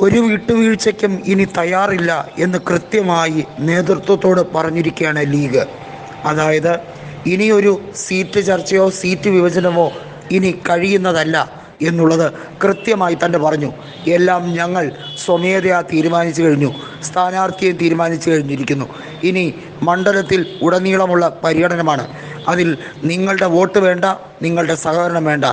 ഒരു വിട്ടുവീഴ്ചയ്ക്കും ഇനി തയ്യാറില്ല എന്ന് കൃത്യമായി നേതൃത്വത്തോട് പറഞ്ഞിരിക്കുകയാണ് ലീഗ്. അതായത് ഇനിയൊരു സീറ്റ് ചർച്ചയോ സീറ്റ് വിഭജനമോ ഇനി കഴിയുന്നതല്ല എന്നുള്ളത് കൃത്യമായി തന്നെ പറഞ്ഞു. എല്ലാം ഞങ്ങൾ സ്വമേധയാ തീരുമാനിച്ചു കഴിഞ്ഞു. സ്ഥാനാർത്ഥിയെ തീരുമാനിച്ചു കഴിഞ്ഞിരിക്കുന്നു. ഇനി മണ്ഡലത്തിൽ ഉടനീളമുള്ള പര്യടനമാണ്. അതിൽ നിങ്ങളുടെ വോട്ട് വേണ്ട നിങ്ങളുടെ സഹകരണം വേണ്ട.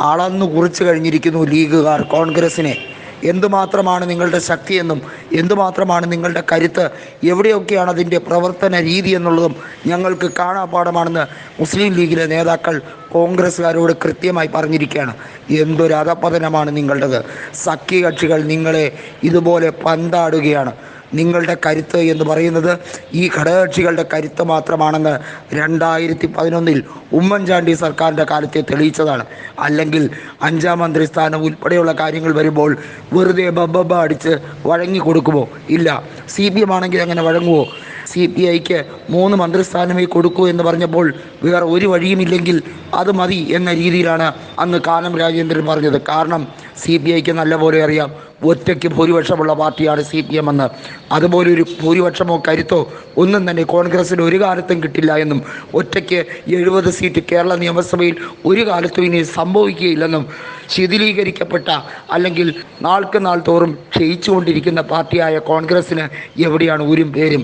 അളന്നു കുറിച്ചു കഴിഞ്ഞിരിക്കുന്നു ലീഗുകാർ കോൺഗ്രസിനെ. എന്തുമാത്രമാണ് നിങ്ങളുടെ ശക്തിയെന്നും എന്തുമാത്രമാണ് നിങ്ങളുടെ കരുത്ത് എവിടെയൊക്കെയാണ് അതിന്റെ പ്രവർത്തന രീതി എന്നുള്ളതും ഞങ്ങൾക്ക് കാണാപ്പാടമാണെന്ന് മുസ്ലിം ലീഗിലെ നേതാക്കൾ കോൺഗ്രസ്സുകാരോട് കൃത്യമായി പറഞ്ഞിരിക്കുകയാണ്. എന്തൊരു അധപതനമാണ് നിങ്ങളുടേത്. സഖ്യകക്ഷികൾ നിങ്ങളെ ഇതുപോലെ പന്താടുകയാണ്. നിങ്ങളുടെ കരുത്ത് എന്ന് പറയുന്നത് ഈ ഘടകകക്ഷികളുടെ കരുത്ത് മാത്രമാണെന്ന് രണ്ടായിരത്തി പതിനൊന്നിൽ ഉമ്മൻചാണ്ടി സർക്കാരിന്റെ കാലത്തെ തെളിയിച്ചതാണ്. അല്ലെങ്കിൽ അഞ്ചാം മന്ത്രി സ്ഥാനം ഉൾപ്പെടെയുള്ള കാര്യങ്ങൾ വരുമ്പോൾ വെറുതെ ബബ്ബ അടിച്ച് വഴങ്ങി കൊടുക്കുമോ ഇല്ല. സി പി എം ആണെങ്കിൽ അങ്ങനെ വഴങ്ങുമോ സി പി ഐക്ക് മൂന്ന് മന്ത്രിസ്ഥാനമേ കൊടുക്കൂ എന്ന് പറഞ്ഞപ്പോൾ വേറെ ഒരു വഴിയുമില്ലെങ്കിൽ അത് മതി എന്ന രീതിയിലാണ് അന്ന് കാനം രാജേന്ദ്രൻ പറഞ്ഞത്. കാരണം സി പി ഐക്ക് നല്ലപോലെ അറിയാം. ഒറ്റയ്ക്ക് ഭൂരിപക്ഷമുള്ള പാർട്ടിയാണ് സി പി എം എന്ന് അതുപോലെ ഒരു ഭൂരിപക്ഷമോ കരുത്തോ ഒന്നും തന്നെ കോൺഗ്രസിന് ഒരു കാലത്തും കിട്ടില്ല എന്നും ഒറ്റയ്ക്ക് എഴുപത് സീറ്റ് കേരള നിയമസഭയിൽ ഒരു കാലത്തും ഇനി സംഭവിക്കുകയില്ലെന്നും ശിഥിലീകരിക്കപ്പെട്ട അല്ലെങ്കിൽ നാൾക്ക് നാൾ തോറും ക്ഷയിച്ചുകൊണ്ടിരിക്കുന്ന പാർട്ടിയായ കോൺഗ്രസ്സിന് എവിടെയാണ് ഊരും പേരും?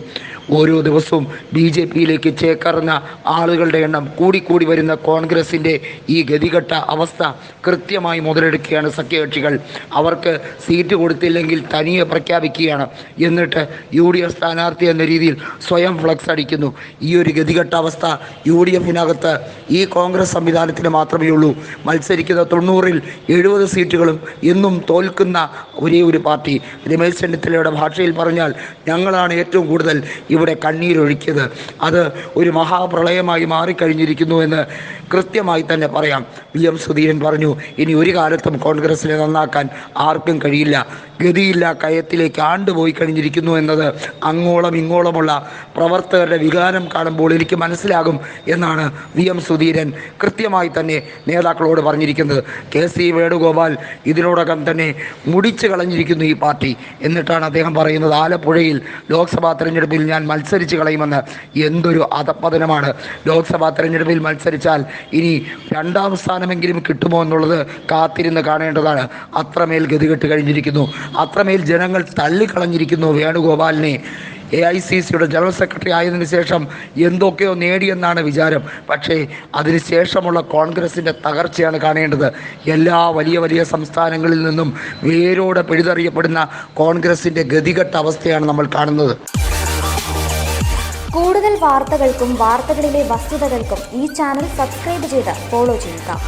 ഓരോ ദിവസവും ബി ജെ പിയിലേക്ക് ചേക്കറുന്ന ആളുകളുടെ എണ്ണം കൂടിക്കൂടി വരുന്ന കോൺഗ്രസിന്റെ ഈ ഗതികെട്ട അവസ്ഥ കൃത്യമായി മുതലെടുക്കുകയാണ് സഖ്യകക്ഷികൾ അവർക്ക് സീറ്റ് കൊടുത്തില്ലെങ്കിൽ തനിയെ പ്രഖ്യാപിക്കുകയാണ്. എന്നിട്ട് യു ഡി എഫ് സ്ഥാനാർത്ഥി എന്ന രീതിയിൽ സ്വയം ഫ്ലക്സ് അടിക്കുന്നു. ഈ ഒരു ഗതികെട്ട അവസ്ഥ യു ഡി എഫിനകത്ത് ഈ കോൺഗ്രസ് സംവിധാനത്തിന് മാത്രമേ ഉള്ളൂ. മത്സരിക്കുന്ന തൊണ്ണൂറിൽ എഴുപത് സീറ്റുകളും എന്നും തോൽക്കുന്ന ഒരേ ഒരു പാർട്ടി. രമേശ് ചെന്നിത്തലയുടെ ഭാഷയിൽ പറഞ്ഞാൽ ഞങ്ങളാണ് ഏറ്റവും കൂടുതൽ ഇവിടെ കണ്ണീരൊഴുക്കിയത്. അത് ഒരു മഹാപ്രളയമായി മാറിക്കഴിഞ്ഞിരിക്കുന്നു എന്ന് കൃത്യമായി തന്നെ പറയാം. വി എം സുധീരൻ പറഞ്ഞു ഇനി ഒരു കാലത്തും കോൺഗ്രസിനെ നന്നാക്കാൻ ആർക്കും കഴിയില്ല. ഗതിയില്ല കയത്തിലേക്ക് ആണ്ടുപോയി കഴിഞ്ഞിരിക്കുന്നു എന്നത് അങ്ങോളം ഇങ്ങോളമുള്ള പ്രവർത്തകരുടെ വികാരം കാണുമ്പോൾ എനിക്ക് മനസ്സിലാകും എന്നാണ് വി എം സുധീരൻ കൃത്യമായി തന്നെ നേതാക്കളോട് പറഞ്ഞിരിക്കുന്നത്. കെ സി വേണുഗോപാൽ ഇതിനോടകം തന്നെ മുടിച്ചു കളഞ്ഞിരിക്കുന്നു ഈ പാർട്ടി. എന്നിട്ടാണ് അദ്ദേഹം പറയുന്നത് ആലപ്പുഴയിൽ ലോക്സഭാ തെരഞ്ഞെടുപ്പിൽ ഞാൻ മത്സരിച്ച് കളയുമെന്ന്. എന്തൊരു അധപ്പതനമാണ്. ലോക്സഭാ തെരഞ്ഞെടുപ്പിൽ മത്സരിച്ചാൽ ഇനി രണ്ടാം സ്ഥാനമെങ്കിലും കിട്ടുമോ എന്നുള്ളത് കാത്തിരുന്ന് കാണേണ്ടതാണ്. അത്രമേൽ ഗതികെട്ട് കഴിഞ്ഞിരിക്കുന്നു. അത്രമേൽ ജനങ്ങൾ തള്ളിക്കളഞ്ഞിരിക്കുന്നു വേണുഗോപാലിനെ. എ ഐ സി സിയുടെ ജനറൽ സെക്രട്ടറി ആയതിനു ശേഷം എന്തൊക്കെയോ നേടിയെന്നാണ് വിചാരം. പക്ഷേ അതിനുശേഷമുള്ള കോൺഗ്രസിന്റെ തകർച്ചയാണ് കാണേണ്ടത്. എല്ലാ വലിയ വലിയ സംസ്ഥാനങ്ങളിൽ നിന്നും വേരോടെ പിഴുതെറിയപ്പെടുന്ന കോൺഗ്രസിന്റെ ഗതികെട്ട അവസ്ഥയാണ് നമ്മൾ കാണുന്നത്. കൂടുതൽ വാർത്തകൾക്കും വാർത്തകളിലെ വസ്തുതകൾക്കും ഈ ചാനൽ സബ്സ്ക്രൈബ് ചെയ്ത് ഫോളോ ചെയ്യുക.